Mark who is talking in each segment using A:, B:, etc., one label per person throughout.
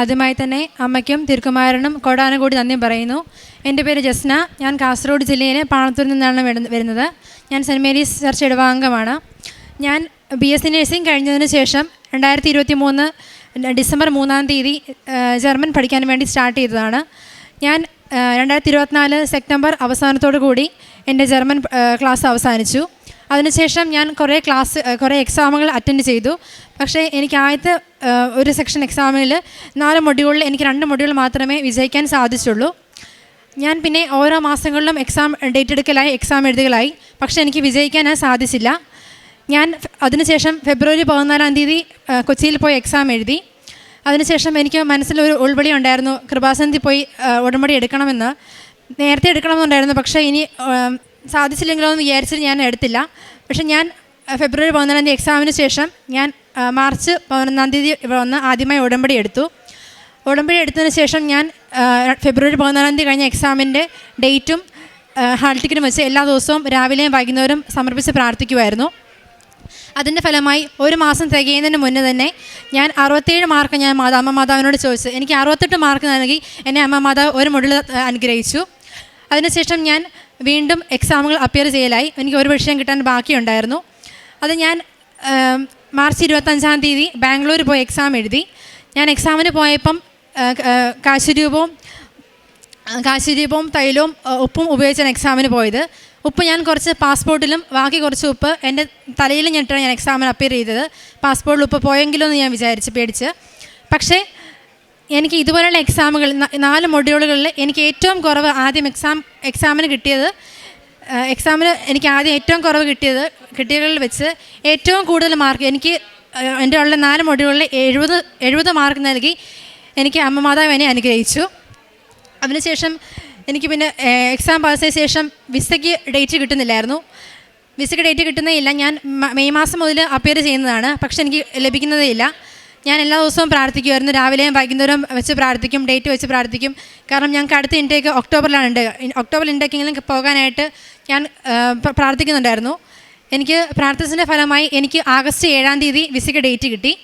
A: ആദ്യമായി തന്നെ അമ്മയ്ക്കും തിരുക്കുമാരനും കോടാനുകൂടി നന്ദി പറയുന്നു. എന്റെ പേര് ജസ്ന. ഞാൻ കാസർഗോഡ് ജില്ലയിലെ പാണത്തൂരിൽ നിന്നാണ് വരുന്നത്. ഞാൻ സെന്റ് മേരീസ് ചർച്ച് ഇടവാംഗമാണ്. ഞാൻ ബി എസ് സി നഴ്സിംഗ് കഴിഞ്ഞതിന് ശേഷം രണ്ടായിരത്തി ഇരുപത്തി മൂന്ന് ഡിസംബർ മൂന്നാം തീയതി ജർമ്മൻ പഠിക്കാൻ വേണ്ടി സ്റ്റാർട്ട് ചെയ്തതാണ്. ഞാൻ രണ്ടായിരത്തി ഇരുപത്തിനാല് സെപ്റ്റംബർ അവസാനത്തോടു കൂടി എന്റെ ജർമ്മൻ ക്ലാസ് അവസാനിച്ചു. അതിനുശേഷം ഞാൻ കുറേ ക്ലാസ് കുറേ എക്സാമുകൾ അറ്റൻഡ് ചെയ്തു. പക്ഷേ എനിക്ക് ആദ്യത്തെ ഒരു സെക്ഷൻ എക്സാമിൽ നാല് മൊഡ്യൂളിൽ എനിക്ക് രണ്ട് മൊഡ്യൂൾ മാത്രമേ വിജയിക്കാൻ സാധിച്ചുള്ളൂ. ഞാൻ പിന്നെ ഓരോ മാസങ്ങളിലും എക്സാം ഡേറ്റ് എടുക്കലായി എക്സാം എഴുതുകളായി പക്ഷേ എനിക്ക് വിജയിക്കാൻ സാധിച്ചില്ല. ഞാൻ അതിനുശേഷം ഫെബ്രുവരി പതിനാലാം തീയതി കൊച്ചിയിൽ പോയി എക്സാം എഴുതി. അതിനുശേഷം എനിക്ക് മനസ്സിലൊരു ഉൾവിളി ഉണ്ടായിരുന്നു. കൃപാസന്ധി പോയി ഉടമ്പടി എടുക്കണമെന്ന്. നേരത്തെ എടുക്കണമെന്നുണ്ടായിരുന്നു. പക്ഷേ ഇനി സാധിച്ചില്ലെങ്കിലോ എന്ന് വിചാരിച്ചിട്ട് ഞാൻ എടുത്തില്ല. പക്ഷെ ഞാൻ ഫെബ്രുവരി പതിനാലാം തീയതി എക്സാമിന് ശേഷം ഞാൻ മാർച്ച് പതിനൊന്നാം തീയതി ഇവിടെ വന്ന് ആദ്യമായി ഉടമ്പടി എടുത്തു. ഉടമ്പടി എടുത്തതിന് ശേഷം ഞാൻ ഫെബ്രുവരി പതിനാലാം തീയതി കഴിഞ്ഞ എക്സാമിന്റെ ഡേറ്റും ഹാൾ ടിക്കറ്റും വെച്ച് എല്ലാ ദിവസവും രാവിലെയും വൈകുന്നേരം സമർപ്പിച്ച് പ്രാർത്ഥിക്കുമായിരുന്നു അതിന്റെ ഫലമായി ഒരു മാസം തികയുന്നതിന് മുന്നേ തന്നെ ഞാൻ അറുപത്തേഴ് മാർക്ക് ഞാൻ മാതാ അമ്മ മാതാവിനോട് ചോദിച്ചു. എനിക്ക് അറുപത്തെട്ട് മാർക്ക് നൽകി എന്നെ അമ്മ മാതാവ് ഒരു മുടിൽ അനുഗ്രഹിച്ചു. അതിനുശേഷം ഞാൻ വീണ്ടും എക്സാമുകൾ അപ്പിയർ ചെയ്യലായി. എനിക്ക് ഒരു വിഷയം കിട്ടാൻ ബാക്കിയുണ്ടായിരുന്നു. അത് ഞാൻ മാർച്ച് ഇരുപത്തഞ്ചാം തീയതി ബാംഗ്ലൂർ പോയി എക്സാം എഴുതി. ഞാൻ എക്സാമിന് പോയപ്പം കാശുരൂപവും കാശുരൂപവും തൈലവും ഉപ്പും ഉപയോഗിച്ചാണ് എക്സാമിന് പോയത്. ഉപ്പ് ഞാൻ കുറച്ച് പാസ്പോർട്ടിലും ബാക്കി കുറച്ച് ഉപ്പ് എന്റെ തലയിൽ ഞെട്ടാണ് ഞാൻ എക്സാമിന് അപ്പിയർ ചെയ്തത്. പാസ്പോർട്ടിൽ ഉപ്പ് പോയെങ്കിലോ എന്ന് ഞാൻ വിചാരിച്ച് പേടിച്ച്. പക്ഷേ എനിക്ക് ഇതുപോലെയുള്ള എക്സാമുകൾ നാല് മൊഡ്യൂളുകളിൽ എനിക്ക് ഏറ്റവും കുറവ് ആദ്യം എക്സാം എക്സാമിന് കിട്ടിയത് എക്സാമിന് എനിക്ക് ആദ്യം ഏറ്റവും കുറവ് കിട്ടിയത് കിട്ടിയതിൽ വെച്ച് ഏറ്റവും കൂടുതൽ മാർക്ക് എനിക്ക് എന്റെ ഉള്ള നാല് മൊഡ്യൂളിൽ എഴുപത് എഴുപത് മാർക്ക് നൽകി എനിക്ക് അമ്മ മാതാവ് എന്നെ അനുഗ്രഹിച്ചു. അതിനുശേഷം എനിക്ക് പിന്നെ എക്സാം പാസ്സായ ശേഷം വിസയ്ക്ക് ഡേറ്റ് കിട്ടുന്നില്ലായിരുന്നു. വിസയ്ക്ക് ഡേറ്റ് കിട്ടുന്നേ ഇല്ല. ഞാൻ മെയ് മാസം മുതൽ അപ്പിയർ ചെയ്യുന്നതാണ്. പക്ഷെ എനിക്ക് ലഭിക്കുന്നതേ ഇല്ല. ഞാൻ എല്ലാ ദിവസവും പ്രാർത്ഥിക്കുമായിരുന്നു രാവിലെയും വൈകുന്നേരം വെച്ച് പ്രാർത്ഥിക്കും ഡേറ്റ് വെച്ച് പ്രാർത്ഥിക്കും. കാരണം ഞങ്ങൾക്ക് അടുത്ത ഇൻടേക്ക് ഒക്ടോബറിലാണ് ഉണ്ട്. ഒക്ടോബർ ഇൻടേക്കെങ്കിലും പോകാനായിട്ട് ഞാൻ പ്രാർത്ഥിക്കുന്നുണ്ടായിരുന്നു. എനിക്ക് പ്രാർത്ഥിച്ചതിന്റെ ഫലമായി എനിക്ക് ആഗസ്റ്റ് ഏഴാം തീയതി വിസയ്ക്ക് ഡേറ്റ് കിട്ടി.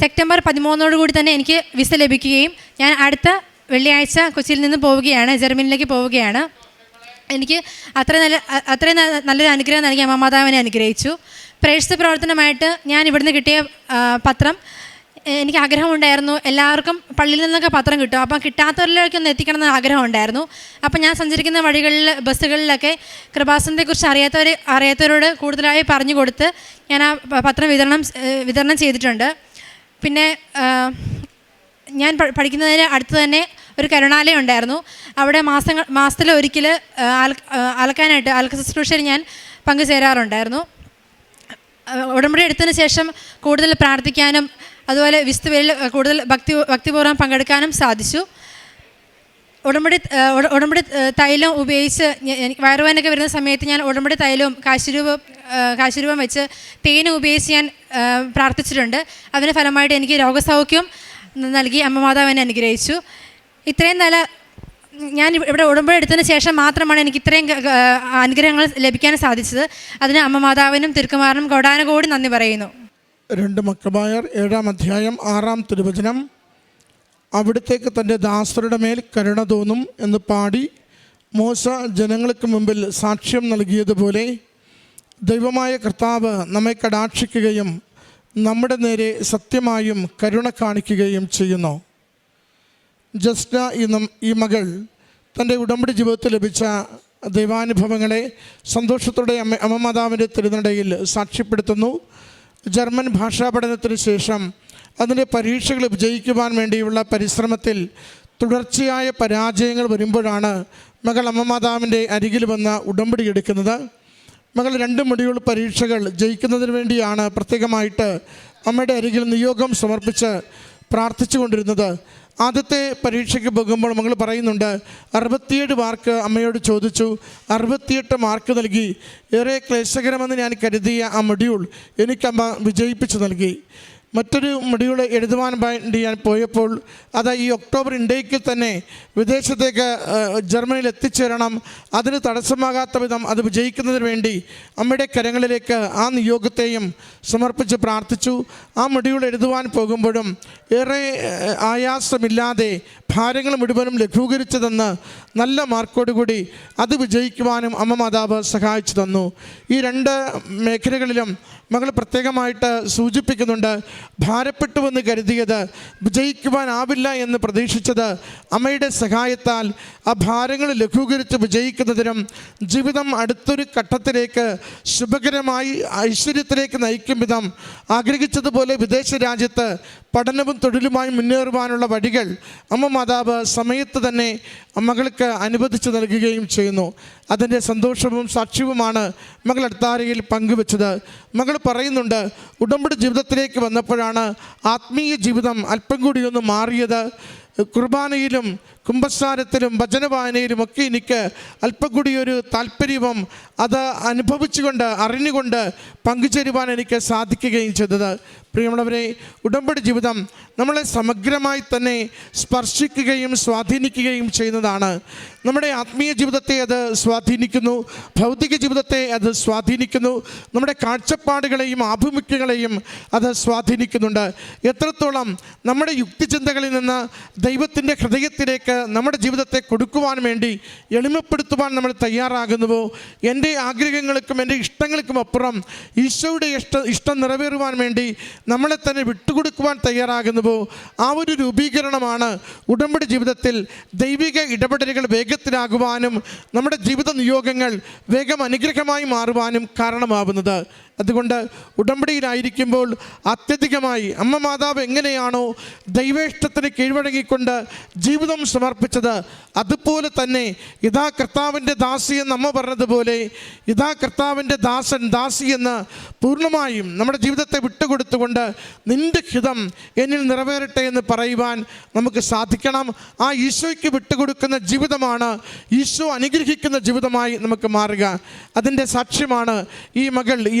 A: സെപ്റ്റംബർ പതിമൂന്നോട് കൂടി തന്നെ എനിക്ക് വിസ ലഭിക്കുകയും ഞാൻ അടുത്ത വെള്ളിയാഴ്ച കൊച്ചിയിൽ നിന്ന് പോവുകയാണ് ജർമ്മനിയിലേക്ക് പോവുകയാണ്. എനിക്ക് അത്ര നല്ല അത്രയും നല്ല- നല്ലൊരു അനുഗ്രഹം നൽകി അമ്മമാതാവിനെ അനുഗ്രഹിച്ചു. പ്രേക്ഷിത പ്രവർത്തനമായിട്ട് ഞാൻ ഇവിടുന്ന് കിട്ടിയ പത്രം എ- ആഗ്രഹം ഉണ്ടായിരുന്നു എല്ലാവർക്കും പള്ളിയിൽ നിന്നൊക്കെ പത്രം കിട്ടും. അപ്പം കിട്ടാത്തവരിലേക്ക് ഒന്ന് എത്തിക്കണം എന്ന് ആഗ്രഹം ഉണ്ടായിരുന്നു അപ്പം ഞാൻ സഞ്ചരിക്കുന്ന വഴികളിൽ ബസ്സുകളിലൊക്കെ കൃപാസനത്തെക്കുറിച്ച് അറിയാത്തവർ അറിയാത്തവരോട് കൂടുതലായി പറഞ്ഞു കൊടുത്ത് ഞാൻ ആ പത്രം വിതരണം വിതരണം ചെയ്തിട്ടുണ്ട്. പിന്നെ ഞാൻ പഠിക്കുന്നതിന് അടുത്ത് തന്നെ ഒരു കരുണാലയം ഉണ്ടായിരുന്നു. അവിടെ മാസങ്ങൾ മാസത്തിൽ ഒരിക്കൽ അലക്കാനായിട്ട് അലക്ക ശുശ്രൂഷയിൽ ഞാൻ പങ്കുചേരാറുണ്ടായിരുന്നു. ഉടമ്പടി എടുത്തതിന് ശേഷം കൂടുതൽ പ്രാർത്ഥിക്കാനും അതുപോലെ വിസ്തുവേലിൽ കൂടുതൽ ഭക്തി ഭക്തിപൂർവം പങ്കെടുക്കാനും സാധിച്ചു. ഉടമ്പടി ഉടമ്പടി തൈലം ഉപയോഗിച്ച് വയറുവാനൊക്കെ വരുന്ന സമയത്ത് ഞാൻ ഉടമ്പടി തൈലവും കാശുരൂപം കാശുരൂപം വെച്ച് തേനും ഉപയോഗിച്ച് ഞാൻ പ്രാർത്ഥിച്ചിട്ടുണ്ട്. അതിന് ഫലമായിട്ട് എനിക്ക് രോഗസൗഖ്യം നൽകി അമ്മ മാതാവ് എന്നെ അനുഗ്രഹിച്ചു. ഇത്രയും നല്ല ഞാൻ ഇവ- ഇവിടെ ഉടമ്പടി എടുത്തതിന് ശേഷം മാത്രമാണ് എനിക്ക് ഇത്രയും അനുഗ്രഹങ്ങൾ ലഭിക്കാൻ സാധിച്ചത്. അതിന് അമ്മ മാതാവിനും തിരുക്കുമാറിനും കൊടാനുകൂടി നന്ദി പറയുന്നു.
B: രണ്ട് മക്കബായർ ഏഴാം അധ്യായം ആറാം തിരുവചനം. അവിടത്തേക്ക് തന്റെ ദാസരുടെ മേൽ കരുണ തോന്നും എന്ന് പാടി മോശ ജനങ്ങൾക്ക് മുമ്പിൽ സാക്ഷ്യം നൽകിയതുപോലെ ദൈവമായ കർത്താവ് നമ്മെ കടാക്ഷിക്കുകയും നമ്മുടെ നേരെ സത്യമായും കരുണ കാണിക്കുകയും ചെയ്യുന്നു. ജസ്ന ഈ നം ഈ മകൾ തന്റെ ഉടമ്പടി ജീവിതത്തിൽ ലഭിച്ച ദൈവാനുഭവങ്ങളെ സന്തോഷത്തോടെ അമ്മ അമ്മമാതാവിന്റെ തിരുനടയിൽ സാക്ഷ്യപ്പെടുത്തുന്നു. ജർമ്മൻ ഭാഷാ പഠനത്തിന് ശേഷം അതിന്റെ പരീക്ഷകൾ വിജയിക്കുവാൻ വേണ്ടിയുള്ള പരിശ്രമത്തിൽ തുടർച്ചയായ പരാജയങ്ങൾ വരുമ്പോഴാണ് മകൾ അമ്മ മാതാവിന്റെ അരികിൽ വന്ന് ഉടമ്പടി എടുക്കുന്നത്. മകൾ രണ്ട് മൊഡ്യൂൾ പരീക്ഷകൾ ജയിക്കുന്നതിന് വേണ്ടിയാണ് പ്രത്യേകമായിട്ട് അമ്മയുടെ അരികിൽ നിയോഗം സമർപ്പിച്ച് പ്രാർത്ഥിച്ചു കൊണ്ടിരുന്നത് ആദ്യത്തെ പരീക്ഷയ്ക്ക് പോകുമ്പോൾ മകൾ പറയുന്നുണ്ട് അറുപത്തിയേഴ് മാർക്ക് അമ്മയോട് ചോദിച്ചു. അറുപത്തിയെട്ട് മാർക്ക് നൽകി. ഏറെ ക്ലേശകരമെന്ന് ഞാൻ കരുതിയ ആ മൊഡ്യൂൾ എനിക്കമ്മ വിജയിപ്പിച്ചു നൽകി. മറ്റൊരു മുടിയുടെ എഴുതുവാൻ വേണ്ടി ഞാൻ പോയപ്പോൾ അത് ഈ ഒക്ടോബർ ഇൻഡേക്കിൽ തന്നെ വിദേശത്തേക്ക് ജർമ്മനിയിൽ എത്തിച്ചേരണം. അതിന് തടസ്സമാകാത്ത വിധം അത് വിജയിക്കുന്നതിന് വേണ്ടി അമ്മയുടെ കരങ്ങളിലേക്ക് ആ നിയോഗത്തെയും സമർപ്പിച്ച് പ്രാർത്ഥിച്ചു. ആ മുടിയുടെ എഴുതുവാൻ പോകുമ്പോഴും ഏറെ ആയാസമില്ലാതെ ഭാരങ്ങൾ മുഴുവനും ലഘൂകരിച്ചതെന്ന് നല്ല മാർക്കോടുകൂടി അത് വിജയിക്കുവാനും അമ്മ മാതാവ് സഹായിച്ചു തന്നു. ഈ രണ്ട് മേഖലകളിലും മകൾ പ്രത്യേകമായിട്ട് സൂചിപ്പിക്കുന്നുണ്ട് ഭാരപ്പെട്ടുവെന്ന് കരുതിയത് വിജയിക്കുവാനാവില്ല എന്ന് പ്രതീക്ഷിച്ചത് അമ്മയുടെ സഹായത്താൽ ആ ഭാരങ്ങൾ ലഘൂകരിച്ച് വിജയിക്കുന്നതിനും ജീവിതം അടുത്തൊരു ഘട്ടത്തിലേക്ക് ശുഭകരമായി ഐശ്വര്യത്തിലേക്ക് നയിക്കും വിധം ആഗ്രഹിച്ചതുപോലെ വിദേശ രാജ്യത്ത് പഠനവും തൊഴിലുമായി മുന്നേറുവാനുള്ള വഴികൾ അമ്മ മാതാവ് സമയത്ത് തന്നെ മകൾക്ക് അനുവദിച്ചു നൽകുകയും ചെയ്യുന്നു. അതിന്റെ സന്തോഷവും സാക്ഷ്യവുമാണ് മകൾ അടുത്താരയിൽ പങ്കുവെച്ചത്. മകൾ പറയുന്നുണ്ട് ഉടമ്പടി ജീവിതത്തിലേക്ക് വന്നപ്പോഴാണ് ആത്മീയ ജീവിതം അല്പം കൂടി ഒന്ന് മാറിയത്. കുർബാനയിലും കുംഭസാരത്തിലും ഭജനവായനയിലും ഒക്കെ എനിക്ക് അല്പം കൂടി താല്പര്യവും അത് അനുഭവിച്ചുകൊണ്ട് അറിഞ്ഞുകൊണ്ട് പങ്കുചേരുവാൻ എനിക്ക് സാധിക്കുകയും ചെയ്തത്. പ്രിയമുള്ളവരെ ഉടമ്പടി ജീവിതം നമ്മളെ സമഗ്രമായി തന്നെ സ്പർശിക്കുകയും സ്വാധീനിക്കുകയും ചെയ്യുന്നതാണ്. നമ്മുടെ ആത്മീയ ജീവിതത്തെ അത് സ്വാധീനിക്കുന്നു ഭൗതിക ജീവിതത്തെ അത് സ്വാധീനിക്കുന്നു നമ്മുടെ കാഴ്ചപ്പാടുകളെയും ആഭിമുഖ്യങ്ങളെയും അത് സ്വാധീനിക്കുന്നുണ്ട്. എത്രത്തോളം നമ്മുടെ യുക്തിചിന്തകളിൽ നിന്ന് ദൈവത്തിന്റെ ഹൃദയത്തിലേക്ക് നമ്മുടെ ജീവിതത്തെ കൊടുക്കുവാൻ വേണ്ടി എളിമപ്പെടുത്തുവാൻ നമ്മൾ തയ്യാറാകുന്നുവോ? എന്റെ ആഗ്രഹങ്ങൾക്കും എന്റെ ഇഷ്ടങ്ങൾക്കും അപ്പുറം ഈശോയുടെ ഇഷ്ട ഇഷ്ടം നിറവേറുവാൻ വേണ്ടി നമ്മളെ തന്നെ വിട്ടുകൊടുക്കുവാൻ തയ്യാറാകുന്നുവോ? ആ ഒരു രൂപീകരണമാണ് ഉടമ്പടി ജീവിതത്തിൽ ദൈവിക ഇടപെടലുകൾ വേഗത്തിലാകുവാനും നമ്മുടെ ജീവിത നിയോഗങ്ങൾ വേഗം അനുഗ്രഹമായി മാറുവാനും കാരണമാവുന്നത്. അതുകൊണ്ട് ഉടമ്പടിയിലായിരിക്കുമ്പോൾ അത്യധികമായി അമ്മ മാതാവ് എങ്ങനെയാണോ ദൈവേഷ്ടത്തിന് കീഴ്വഴങ്ങിക്കൊണ്ട് ജീവിതം സമർപ്പിച്ചത് അതുപോലെ തന്നെ ഇതാ കർത്താവിന്റെ ദാസി എന്ന് അമ്മ പറഞ്ഞതുപോലെ ഇതാ കർത്താവിന്റെ ദാസൻ ദാസി എന്ന് പൂർണമായും നമ്മുടെ ജീവിതത്തെ വിട്ടുകൊടുത്തുകൊണ്ട് നിന്റെ ഹിതം എന്നിൽ നിറവേറട്ടെ എന്ന് പറയുവാൻ നമുക്ക് സാധിക്കണം. ആ ഈശോയ്ക്ക് വിട്ടുകൊടുക്കുന്ന ജീവിതമാണ് ഈശോ അനുഗ്രഹിക്കുന്ന ജീവിതമായി നമുക്ക് മാറുക. അതിന്റെ സാക്ഷ്യമാണ് ഈ മകൾ ഈ